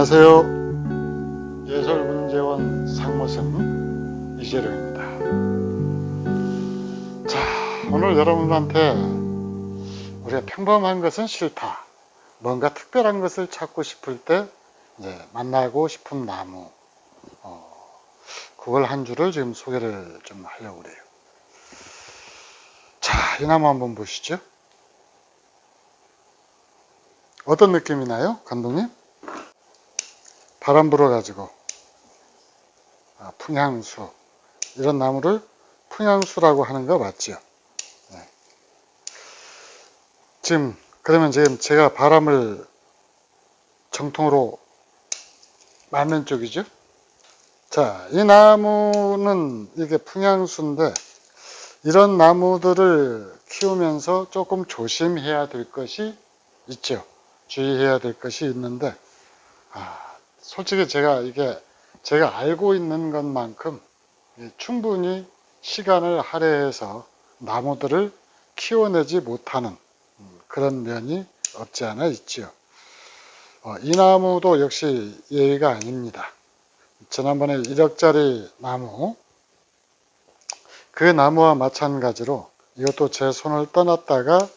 안녕하세요. 예술문제원 상무생 이재룡입니다. 자, 오늘 여러분한테 우리가 평범한 것은 싫다. 뭔가 특별한 것을 찾고 싶을 때 이제 만나고 싶은 나무. 어, 그걸 한 줄을 지금 소개를 좀 하려고 그래요. 자, 이 나무 한번 보시죠. 어떤 느낌이 나요, 감독님? 바람 불어가지고 아, 풍향수 이런 나무를 풍향수라고 하는 거 맞죠? 네. 지금 그러면 지금 제가 바람을 정통으로 맞는 쪽이죠? 자, 이 나무는 이게 풍향수인데 이런 나무들을 키우면서 조금 조심해야 될 것이 있죠. 주의해야 될 것이 있는데 아, 솔직히 제가 이게 제가 알고 있는 것만큼 충분히 시간을 할애해서 나무들을 키워내지 못하는 음, 그런 면이 없지 않아 있지요. 어, 이 나무도 역시 예의가 아닙니다. 지난번에 1억짜리 나무, 그 나무와 마찬가지로 이것도 제 손을 떠났다가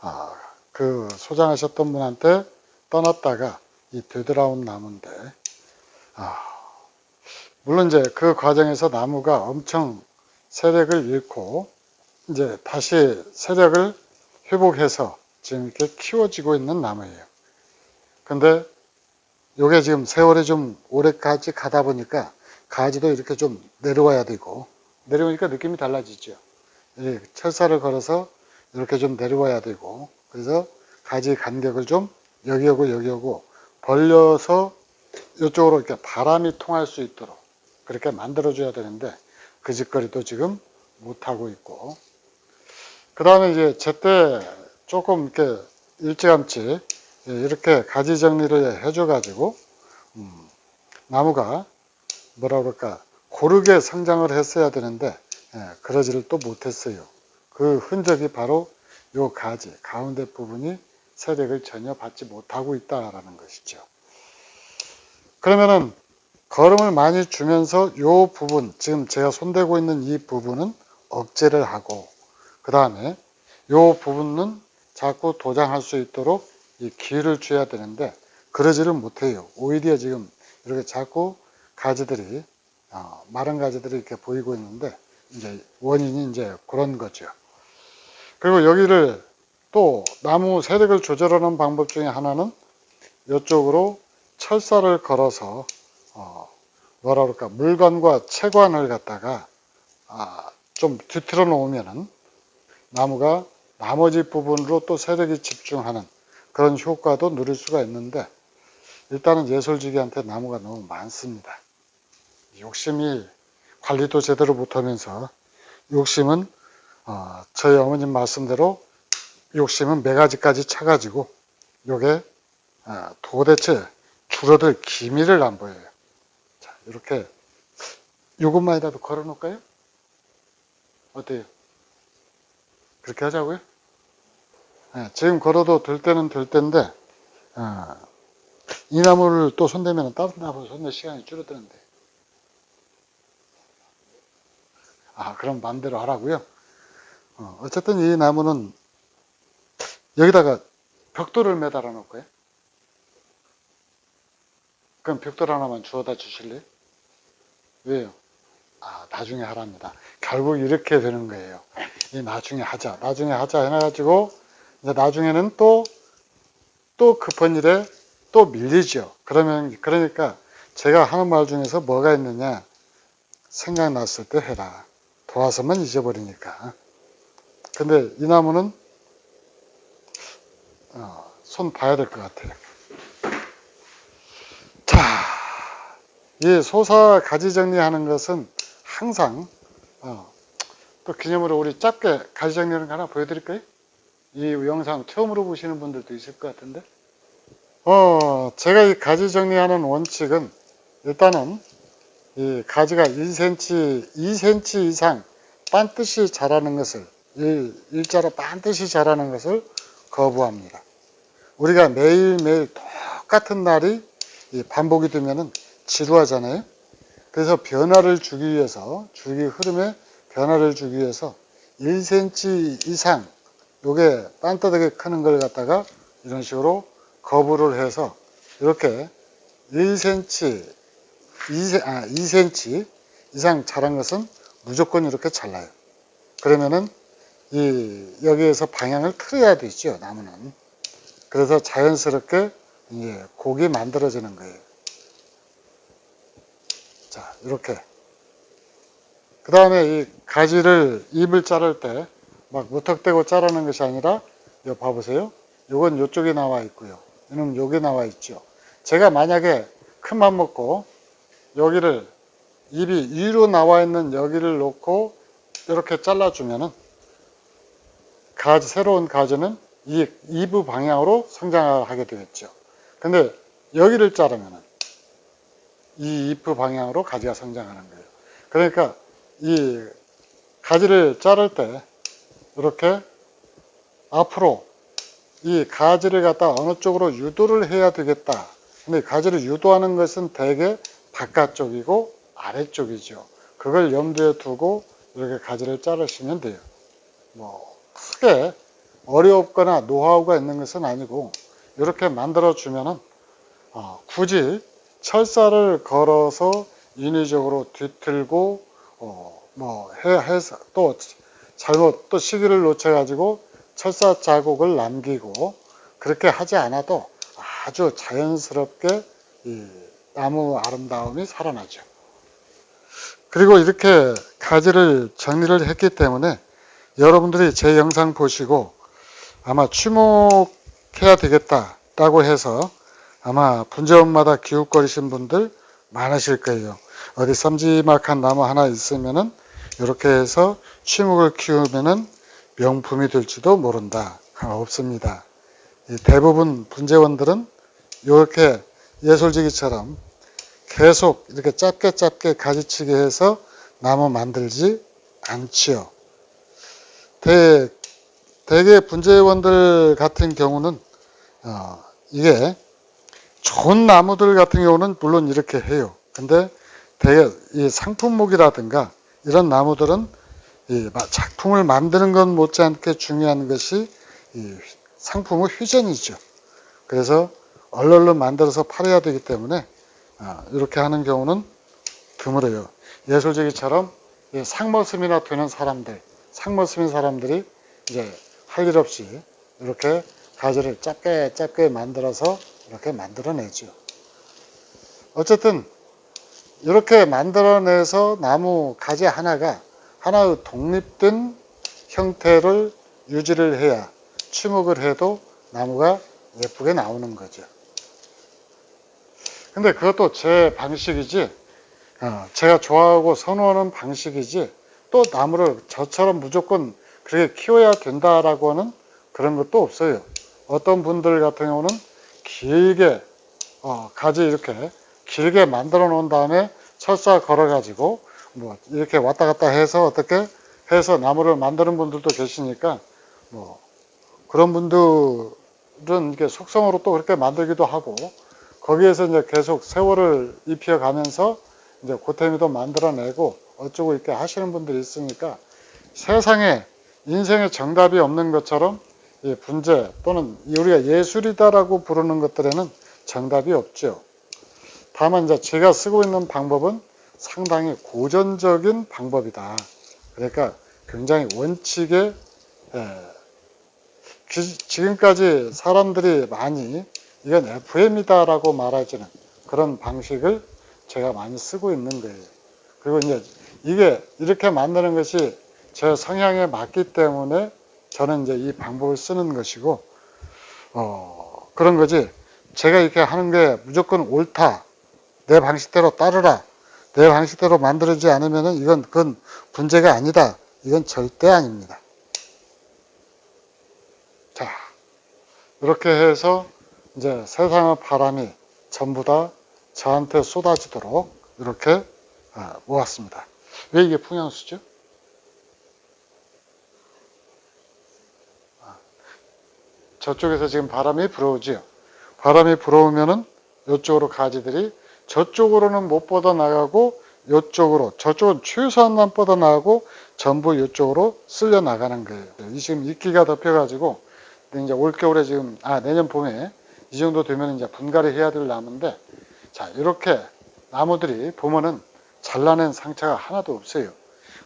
아, 그 소장하셨던 분한테 떠났다가 이 되돌아온 나무인데, 아, 물론 이제 그 과정에서 나무가 엄청 세력을 잃고, 이제 다시 세력을 회복해서 지금 이렇게 키워지고 있는 나무예요. 근데 요게 지금 세월이 좀 오래까지 가다 보니까 가지도 이렇게 좀 내려와야 되고, 내려오니까 느낌이 달라지죠. 이 철사를 걸어서 이렇게 좀 내려와야 되고, 그래서 가지 간격을 좀 여기 오고 여기 오고 벌려서 이쪽으로 이렇게 바람이 통할 수 있도록 그렇게 만들어줘야 되는데 그 짓거리도 지금 못하고 있고 그 다음에 이제 제때 조금 이렇게 일찌감치 이렇게 가지 정리를 해줘 가지고 음, 나무가 뭐라 그럴까 고르게 성장을 했어야 되는데 예, 그러지를 또 못했어요 그 흔적이 바로 요 가지 가운데 부분이 세력을 전혀 받지 못하고 있다라는 것이죠. 그러면은 걸음을 많이 주면서 요 부분, 지금 제가 손대고 있는 이 부분은 억제를 하고, 그 다음에 요 부분은 자꾸 도장할 수 있도록 이 기회를 줘야 되는데, 그러지를 못해요. 오히려 지금 이렇게 자꾸 가지들이, 어, 마른 가지들이 이렇게 보이고 있는데, 이제 원인이 이제 그런 거죠. 그리고 여기를 또 나무 세력을 조절하는 방법 중에 하나는 이쪽으로 철사를 걸어서 어 뭐라 그럴까 물건과 채관을 갖다가 아, 좀 뒤틀어 놓으면은 나무가 나머지 부분으로 또 세력이 집중하는 그런 효과도 누릴 수가 있는데 일단은 예술지기한테 나무가 너무 많습니다. 욕심이 관리도 제대로 못하면서 욕심은 어, 저희 어머님 말씀대로 욕심은 네 가지까지 차가지고 요게 아, 도대체 줄어들 기미를 안 보여요. 자, 이렇게 요것만이라도 걸어 놓을까요? 어때요? 그렇게 하자고요? 네, 지금 걸어도 될 때는 될 때인데 아, 이 나무를 또 손대면 다른 나무 손댈 시간이 줄어드는데 아 그럼 마음대로 하라고요? 어, 어쨌든 이 나무는 여기다가 벽돌을 매달아 놓을까요? 그럼 벽돌 하나만 주워다 주실래요? 왜요? 아, 나중에 하랍니다. 결국 이렇게 되는 거예요. 이 나중에 하자, 나중에 하자 해가지고, 이제 나중에는 또, 또 급한 일에 또 밀리죠. 그러면, 그러니까 제가 하는 말 중에서 뭐가 있느냐. 생각났을 때 해라. 도와서만 잊어버리니까. 근데 이 나무는 어, 손 봐야 될 것 같아요. 이 소사 가지 정리하는 것은 항상 어, 또 기념으로 우리 짧게 가지 정리하는 거 하나 보여드릴까요? 이 영상 처음으로 보시는 분들도 있을 것 같은데. 어, 제가 이 가지 정리하는 원칙은 일단은 이 가지가 1cm, 2cm 이상 반드시 자라는 것을 일, 일자로 반드시 자라는 것을 거부합니다. 우리가 매일매일 똑같은 날이 이 반복이 되면은 지루하잖아요. 그래서 변화를 주기 위해서 줄기 흐름에 변화를 주기 위해서 1cm 이상 요게 반듯하게 크는 걸 갖다가 이런 식으로 거부를 해서 이렇게 1cm 2, 아, 2cm 이상 자란 것은 무조건 이렇게 잘라요. 그러면은 이 여기에서 방향을 틀어야 되죠 나무는. 그래서 자연스럽게 이제 곡이 만들어지는 거예요. 자 이렇게. 그 다음에 이 가지를 잎을 자를 때 막 무턱대고 자르는 것이 아니라 요 봐보세요. 요건 요쪽에 나와 있고요. 이는 여기 나와 있죠. 제가 만약에 큰 맘 먹고 여기를 잎이 위로 나와 있는 여기를 놓고 이렇게 잘라주면은 가지, 새로운 가지는 이 잎의 방향으로 성장하게 되겠죠. 근데 여기를 자르면은 이 잎의 방향으로 가지가 성장하는 거예요. 그러니까 이 가지를 자를 때 이렇게 앞으로 이 가지를 갖다 어느 쪽으로 유도를 해야 되겠다. 근데 가지를 유도하는 것은 대개 바깥쪽이고 아래쪽이죠. 그걸 염두에 두고 이렇게 가지를 자르시면 돼요. 뭐 크게 어렵거나 노하우가 있는 것은 아니고 이렇게 만들어 주면은 어, 굳이 철사를 걸어서 인위적으로 뒤틀고 어, 뭐 해, 해서 또 잘못 또 시기를 놓쳐 가지고 철사 자국을 남기고 그렇게 하지 않아도 아주 자연스럽게 이 나무 아름다움이 살아나죠. 그리고 이렇게 가지를 정리를 했기 때문에 여러분들이 제 영상 보시고 아마 추목해야 되겠다라고 해서 아마 분재원마다 기웃거리신 분들 많으실 거예요. 어디 쌈지막한 나무 하나 있으면은 이렇게 해서 취목을 키우면은 명품이 될지도 모른다. 아, 없습니다. 대부분 분재원들은 이렇게 예술지기처럼 계속 이렇게 짧게 짧게 가지치기 해서 나무 만들지 않지요. 대, 대개 분재원들 같은 경우는 어, 이게 좋은 나무들 같은 경우는 물론 이렇게 해요. 근데 대개 이 상품목이라든가 이런 나무들은 이 작품을 만드는 것 못지않게 중요한 것이 이 상품의 휴전이죠. 그래서 얼른 만들어서 팔아야 되기 때문에 어, 이렇게 하는 경우는 드물어요. 예술적이처럼 상머슴이나 되는 사람들, 상머슴인 사람들이 이제 할 일 없이 이렇게 가지를 짧게 짧게 만들어서 이렇게 만들어내죠. 어쨌든 이렇게 만들어내서 나무 가지 하나가 하나의 독립된 형태를 유지를 해야 추목을 해도 나무가 예쁘게 나오는 거죠. 근데 그것도 제 방식이지, 어, 제가 좋아하고 선호하는 방식이지, 또 나무를 저처럼 무조건 그렇게 키워야 된다라고 하는 그런 것도 없어요. 어떤 분들 같은 경우는 길게, 어, 가지 이렇게 길게 만들어 놓은 다음에 철사 걸어 가지고 뭐 이렇게 왔다 갔다 해서 어떻게 해서 나무를 만드는 분들도 계시니까 뭐 그런 분들은 이렇게 속성으로 또 그렇게 만들기도 하고 거기에서 이제 계속 세월을 입혀 가면서 이제 고태미도 만들어내고 어쩌고 이렇게 하시는 분들이 있으니까 세상에 인생의 정답이 없는 것처럼 이 분재 또는 우리가 예술이다라고 부르는 것들에는 정답이 없죠. 다만 이제 제가 쓰고 있는 방법은 상당히 고전적인 방법이다. 그러니까 굉장히 원칙에 예, 지금까지 사람들이 많이 이건 FM이다라고 말하지는 그런 방식을 제가 많이 쓰고 있는 거예요. 그리고 이제 이게 이렇게 만드는 것이 제 성향에 맞기 때문에 저는 이제 이 방법을 쓰는 것이고, 어, 그런 거지. 제가 이렇게 하는 게 무조건 옳다. 내 방식대로 따르라. 내 방식대로 만들어지지 않으면 이건 그건 문제가 아니다. 이건 절대 아닙니다. 자, 이렇게 해서 이제 세상의 바람이 전부 다 저한테 쏟아지도록 이렇게 아, 모았습니다. 왜 이게 풍향수죠? 저쪽에서 지금 바람이 불어오지요. 바람이 불어오면은 이쪽으로 가지들이 저쪽으로는 못 뻗어 나가고 이쪽으로 저쪽은 최소한 만 뻗어 나가고 전부 이쪽으로 쓸려 나가는 거예요. 이 지금 이끼가 덮여가지고 이제 올 겨울에 지금 아 내년 봄에 이 정도 되면 이제 분갈이 해야 될 나무인데 자 이렇게 나무들이 보면은 잘라낸 상처가 하나도 없어요.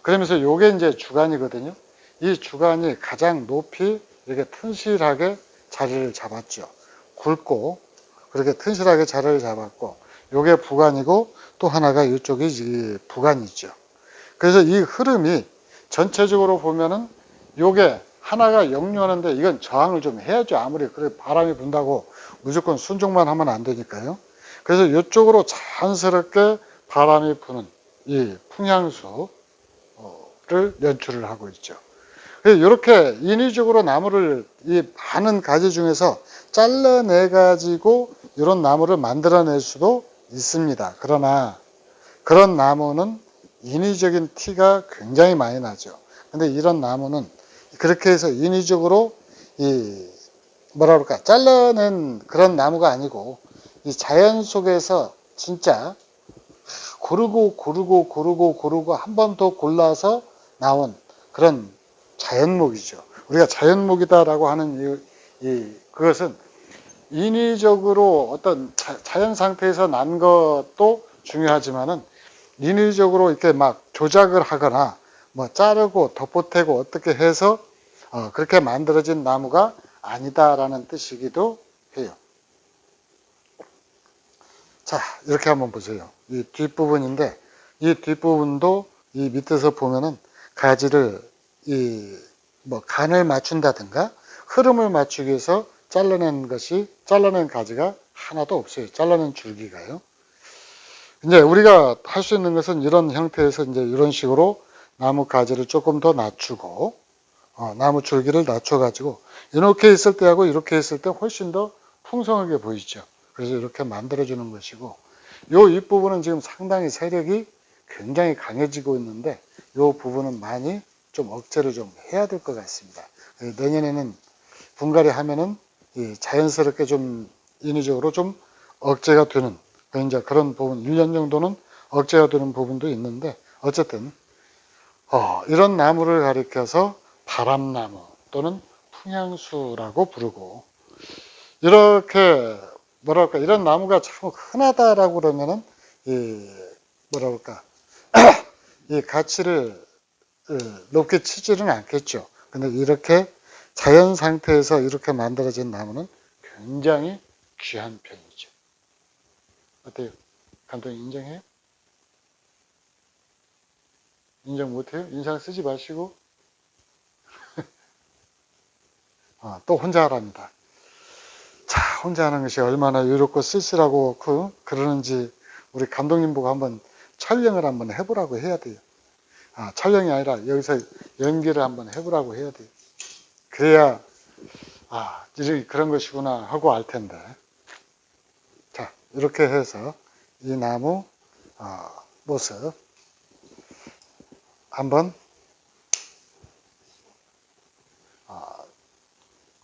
그러면서 요게 이제 주간이거든요. 이 주간이 가장 높이 이렇게 튼실하게 자리를 잡았죠. 굵고 그렇게 튼실하게 자리를 잡았고 요게 부간이고 또 하나가 이쪽이 이 부간이죠. 그래서 이 흐름이 전체적으로 보면은 요게 하나가 역류하는데 이건 저항을 좀 해야죠. 아무리 그래 바람이 분다고 무조건 순종만 하면 안 되니까요. 그래서 이쪽으로 자연스럽게 바람이 부는 이 풍향수를 연출을 하고 있죠. 이렇게 인위적으로 나무를 이 많은 가지 중에서 잘라내 가지고 이런 나무를 만들어낼 수도 있습니다. 그러나 그런 나무는 인위적인 티가 굉장히 많이 나죠. 근데 이런 나무는 그렇게 해서 인위적으로 이 뭐라 그럴까 잘라낸 그런 나무가 아니고 이 자연 속에서 진짜 고르고 고르고 고르고 고르고 한 번 더 골라서 나온 그런 자연목이죠. 우리가 자연목이다라고 하는 이, 이 그것은 인위적으로 어떤 자, 연 상태에서 난 것도 중요하지만은 인위적으로 이렇게 막 조작을 하거나 뭐 자르고 덮어태고 어떻게 해서 어, 그렇게 만들어진 나무가 아니다라는 뜻이기도 해요. 자, 이렇게 한번 보세요. 이 뒷부분인데 이 뒷부분도 이 밑에서 보면은 가지를 이 뭐 간을 맞춘다든가 흐름을 맞추기 위해서 잘라낸 것이 잘라낸 가지가 하나도 없어요. 잘라낸 줄기가요. 이제 우리가 할 수 있는 것은 이런 형태에서 이제 이런 식으로 나무 가지를 조금 더 낮추고 어, 나무 줄기를 낮춰가지고 이렇게 있을 때하고 이렇게 있을 때 훨씬 더 풍성하게 보이죠. 그래서 이렇게 만들어주는 것이고 이 윗부분은 지금 상당히 세력이 굉장히 강해지고 있는데 이 부분은 많이 좀 억제를 좀 해야 될 것 같습니다. 내년에는 분갈이 하면은 자연스럽게 좀 인위적으로 좀 억제가 되는 이제 그런 부분 1년 정도는 억제가 되는 부분도 있는데 어쨌든 어, 이런 나무를 가리켜서 바람나무 또는 풍향수라고 부르고 이렇게 뭐랄까 이런 나무가 참 흔하다라고 그러면은 이 뭐랄까 이 가치를 어, 높게 치지는 않겠죠. 근데 이렇게 자연 상태에서 이렇게 만들어진 나무는 굉장히 귀한 편이죠. 어때요? 감독님 인정해요? 인정 못해요? 인상 쓰지 마시고 어, 또 혼자 하랍니다. 자, 혼자 하는 것이 얼마나 유롭고 쓸쓸하고 그, 그러는지 우리 감독님 보고 한번 촬영을 한번 해보라고 해야 돼요. 아, 촬영이 아니라 여기서 연기를 한번 해보라고 해야 돼요. 그래야 아, 이렇게 그런 것이구나 하고 알 텐데. 자, 이렇게 해서 이 나무 어, 모습 한번 어,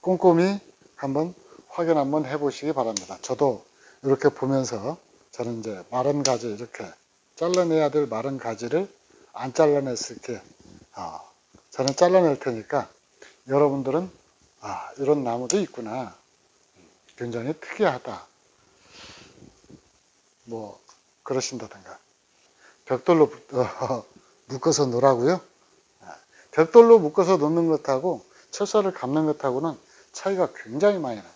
꼼꼼히 한번 확인 한번 해보시기 바랍니다. 저도 이렇게 보면서 저는 이제 마른 가지 이렇게 잘라내야 될 마른 가지를 안 잘라냈을 게 어, 저는 잘라낼 테니까 여러분들은 아 이런 나무도 있구나. 굉장히 특이하다. 뭐 그러신다든가. 벽돌로 어, 묶어서 놓으라고요? 아, 벽돌로 묶어서 놓는 것하고 철사를 감는 것하고는 차이가 굉장히 많이 나요.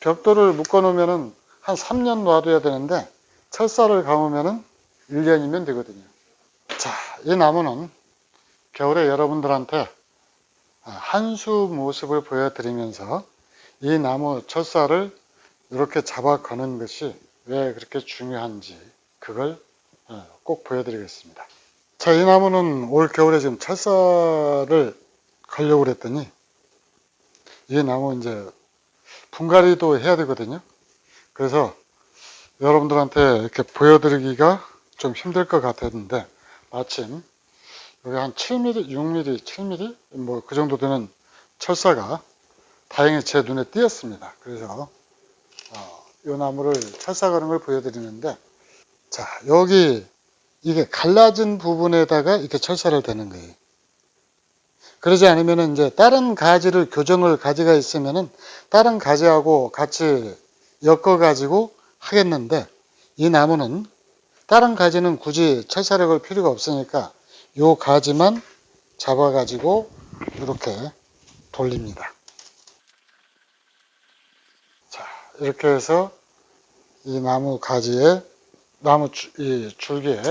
벽돌을 묶어 놓으면은 한 3년 놔둬야 되는데 철사를 감으면은 1년이면 되거든요 자, 이 나무는 겨울에 여러분들한테 한수 모습을 보여드리면서 이 나무 철사를 이렇게 잡아 거는 것이 왜 그렇게 중요한지 그걸 어, 꼭 보여드리겠습니다. 자, 이 나무는 올 겨울에 지금 철사를 걸려고 그랬더니 이 나무 이제 분갈이도 해야 되거든요. 그래서 여러분들한테 이렇게 보여드리기가 좀 힘들 것 같았는데 마침 여기 한 7mm, 6mm, 7mm 뭐 그 정도 되는 철사가 다행히 제 눈에 띄었습니다. 그래서 어, 이 나무를 철사 그는 걸 보여드리는데 자 여기 이게 갈라진 부분에다가 이렇게 철사를 대는 거예요. 그러지 않으면 이제 다른 가지를 교정을 가지가 있으면은 다른 가지하고 같이 엮어 가지고 하겠는데 이 나무는 다른 가지는 굳이 철사를 걸 필요가 없으니까 요 가지만 잡아 가지고 이렇게 돌립니다. 자, 이렇게 해서 이 나무 가지에 나무 줄- 이 줄기에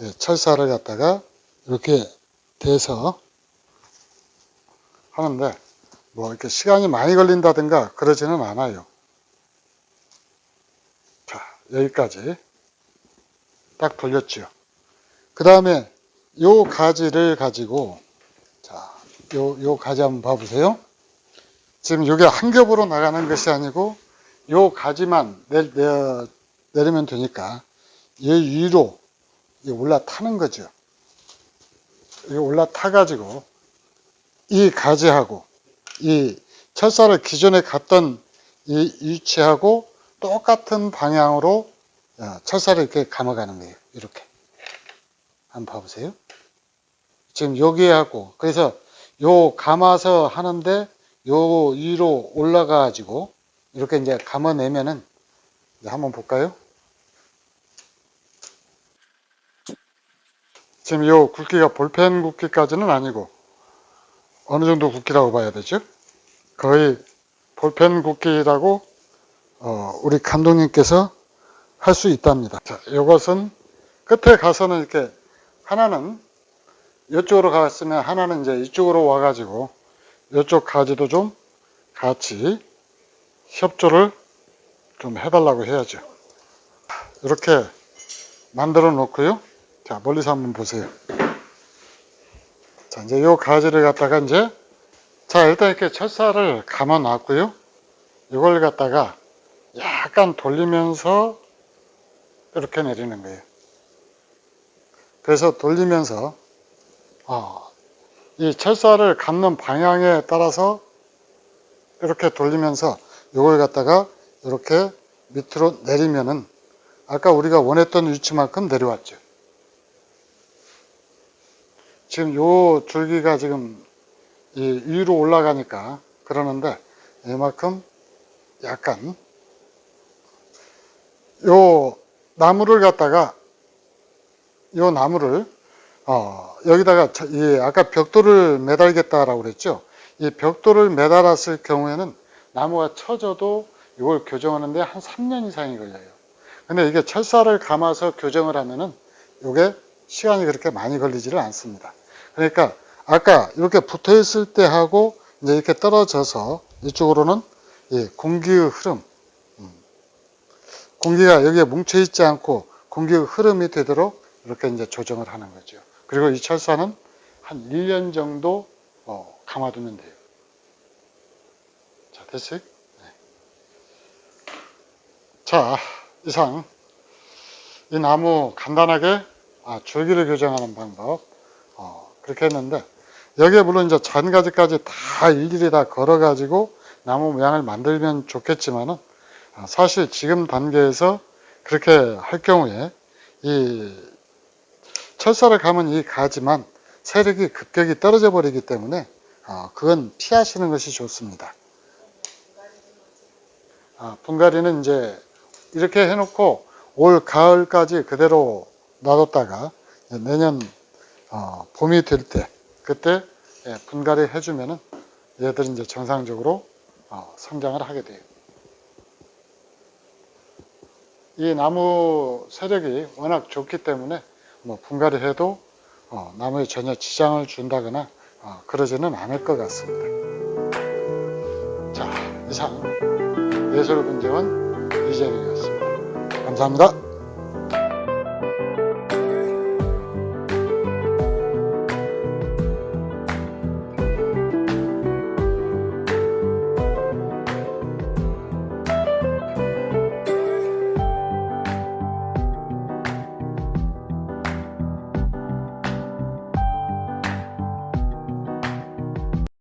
예, 철사를 갖다가 이렇게 대서 하는데 뭐 이렇게 시간이 많이 걸린다든가 그러지는 않아요. 자, 여기까지 딱 돌렸죠. 그 다음에 요 가지를 가지고 자, 요, 요 가지 한번 봐보세요. 지금 이게 한 겹으로 나가는 것이 아니고 요 가지만 내, 내, 내리면 되니까 얘 위로 이 올라타는 거죠. 이 올라타가지고 이 가지하고 이 철사를 기존에 갔던 이 위치하고 똑같은 방향으로 어, 철사를 이렇게 감아가는 거예요. 이렇게. 한번 봐보세요. 지금 여기하고 그래서 요 감아서 하는데 요 위로 올라가가지고 이렇게 이제 감아내면은 이제 한번 볼까요? 지금 요 굵기가 볼펜 굵기까지는 아니고 어느 정도 굵기라고 봐야 되죠? 거의 볼펜 굵기라고 어, 우리 감독님께서 할 수 있답니다. 자, 이것은 끝에 가서는 이렇게 하나는 이쪽으로 갔으면 하나는 이제 이쪽으로 와가지고 이쪽 가지도 좀 같이 협조를 좀 해달라고 해야죠. 이렇게 만들어 놓고요. 자, 멀리서 한번 보세요. 자, 이제 요 가지를 갖다가 이제 자, 일단 이렇게 철사를 감아 놨고요. 이걸 갖다가 약간 돌리면서 이렇게 내리는 거예요. 그래서 돌리면서 어, 이 철사를 감는 방향에 따라서 이렇게 돌리면서 이걸 갖다가 이렇게 밑으로 내리면은 아까 우리가 원했던 위치만큼 내려왔죠. 지금 요 줄기가 지금 이 위로 올라가니까 그러는데 이만큼 약간 요 나무를 갖다가 요 나무를 어, 여기다가 저- 이 아까 벽돌을 매달겠다라고 그랬죠. 이 벽돌을 매달았을 경우에는 나무가 처져도 이걸 교정하는데 한 3년 이상이 걸려요. 근데 이게 철사를 감아서 교정을 하면은 이게 시간이 그렇게 많이 걸리지를 않습니다. 그러니까 아까 이렇게 붙어 있을 때 하고 이제 이렇게 떨어져서 이쪽으로는 이 공기의 흐름, 음, 공기가 여기에 뭉쳐 있지 않고 공기의 흐름이 되도록 이렇게 이제 조정을 하는 거죠. 그리고 이 철사는 한 1년 정도 어, 감아두면 돼요. 자, 됐어요? 네. 자, 이상 이 나무 간단하게 아, 줄기를 교정하는 방법 어, 그렇게 했는데 여기에 물론 이제 잔가지까지 다 일일이 다 걸어가지고 나무 모양을 만들면 좋겠지만은 아, 사실 지금 단계에서 그렇게 할 경우에 이 철사를 감은 이 가지만 세력이 급격히 떨어져 버리기 때문에 어, 그건 피하시는 것이 좋습니다. 아, 분갈이는 이제 이렇게 해놓고 올 가을까지 그대로 놔뒀다가 내년 어, 봄이 될 때 그때 예, 분갈이 해주면은 얘들이 이제 정상적으로 어, 성장을 하게 돼요. 이 나무 세력이 워낙 좋기 때문에 뭐 분갈이 해도 어, 나무에 전혀 지장을 준다거나 어, 그러지는 않을 것 같습니다. 자, 이상 예술분재원 이재명이었습니다. 감사합니다.